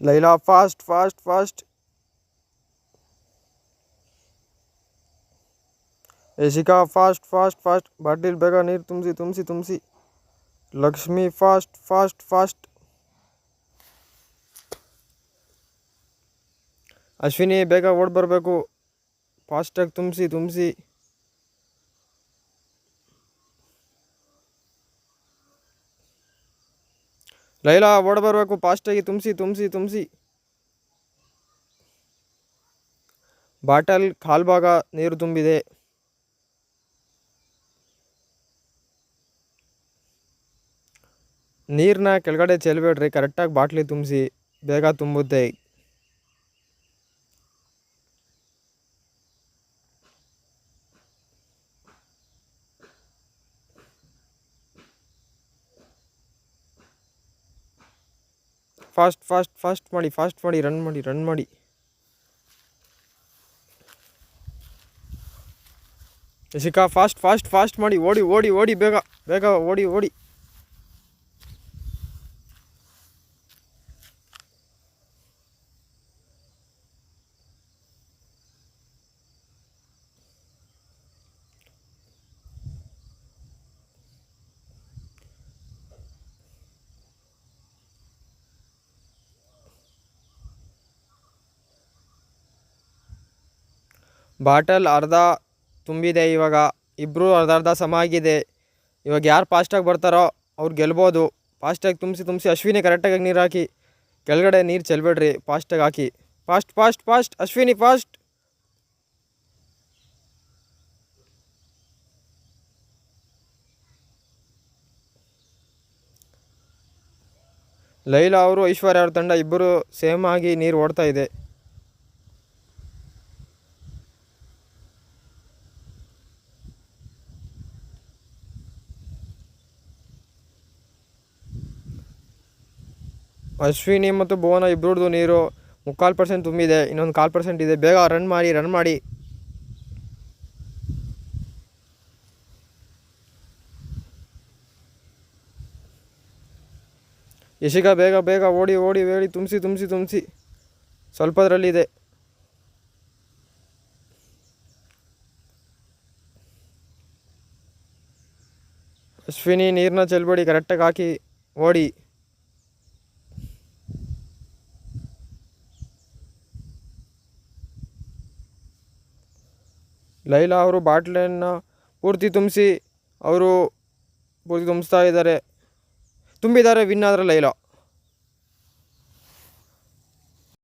Laila fast fast fast Yashika fast fast fast bottle ಬೇಗ ನೀರು ತುಂಬಿಸಿ ತುಂಬಿಸಿ ತುಂಬಿಸಿ Lakshmi fast fast fast Ashwini ಬೇಗ ಓಡ್ ಬರಬೇಕು ಫಾಸ್ಟಾಗಿ ತುಂಬಿಸಿ ತುಂಬಿಸಿ ಲೈಲಾ, ಓಡ್ ಬರಬೇಕು. ಫಾಸ್ಟಾಗಿ ತುಂಬಿಸಿ ತುಂಬಿಸಿ ತುಂಬಿಸಿ. ಬಾಟಲ್ ಕಾಲು ಭಾಗ ನೀರು ತುಂಬಿದೆ. ನೀರನ್ನ ಕೆಳಗಡೆ ಚೆಲ್ಬೇಡ್ರಿ. ಕರೆಕ್ಟಾಗಿ ಬಾಟ್ಲಿ ತುಂಬಿಸಿ. ಬೇಗ ತುಂಬುತ್ತೆ. ಫಾಸ್ಟ್ ಫಾಸ್ಟ್ ಫಾಸ್ಟ್ ಮಾಡಿ ಫಾಸ್ಟ್ ಮಾಡಿ ರನ್ ಮಾಡಿ ರನ್ ಮಾಡಿ. ಯಶಿಕಾ ಫಾಸ್ಟ್ ಫಾಸ್ಟ್ ಫಾಸ್ಟ್ ಮಾಡಿ, ಓಡಿ ಓಡಿ ಓಡಿ, ಬೇಗ ಬೇಗ ಓಡಿ ಓಡಿ. ಬಾಟಲ್ ಅರ್ಧ ತುಂಬಿದೆ, ಇವಾಗ ಇಬ್ಬರು ಅರ್ಧ ಅರ್ಧ ಸಮ ಆಗಿದೆ ಇವಾಗ ಯಾರು ಫಾಸ್ಟಾಗಿ ಬರ್ತಾರೋ ಅವ್ರು ಗೆಲ್ಬೋದು. ಫಾಸ್ಟಾಗಿ ತುಂಬಿಸಿ ತುಂಬಿಸಿ ಅಶ್ವಿನಿ ಕರೆಕ್ಟಾಗಿ ನೀರು ಹಾಕಿ. ಕೆಳಗಡೆ ನೀರು ಚೆಲ್ಬೇಡ್ರಿ ಫಾಸ್ಟಾಗಿ ಹಾಕಿ. Fast fast fast Ashwini fast Laila ಅವರು, ಐಶ್ವರ್ಯ ಅವ್ರ ತಂಡ ಇಬ್ಬರು ಸೇಮ್ ಆಗಿ ನೀರು ಓಡ್ತಾ ಇದೆ. ಅಶ್ವಿನಿ ಮತ್ತು ಭುವನ ಇಬ್ಬರದ್ದು ನೀರು ಮುಕ್ಕಾಲು ಪರ್ಸೆಂಟ್ ತುಂಬಿದೆ, ಇನ್ನೊಂದು ಕಾಲು ಪರ್ಸೆಂಟ್ ಇದೆ. ಬೇಗ ರನ್ ಮಾಡಿ ರನ್ ಮಾಡಿ. ಯಶಿಕ ಬೇಗ ಬೇಗ ಓಡಿ ಓಡಿ ಓಡಿ, ತುಂಬಿಸಿ ತುಂಬಿಸಿ ತುಂಬಿಸಿ. ಸ್ವಲ್ಪದರಲ್ಲಿದೆ ಅಶ್ವಿನಿ ನೀರನ್ನ ಚೆಲ್ಬೇಡಿ ಕರೆಕ್ಟಾಗಿ ಹಾಕಿ, ಓಡಿ. ಲೈಲಾ ಅವರು ಬಾಟ್ಲನ್ನು ಪೂರ್ತಿ ತುಂಬಿಸಿ ಅವರು ಪೂರ್ತಿ ತುಂಬಿಸ್ತಾ ಇದ್ದಾರೆ. ತುಂಬಿದ್ದಾರೆ ವಿನ್ ಆದರೆ ಲೈಲಾ.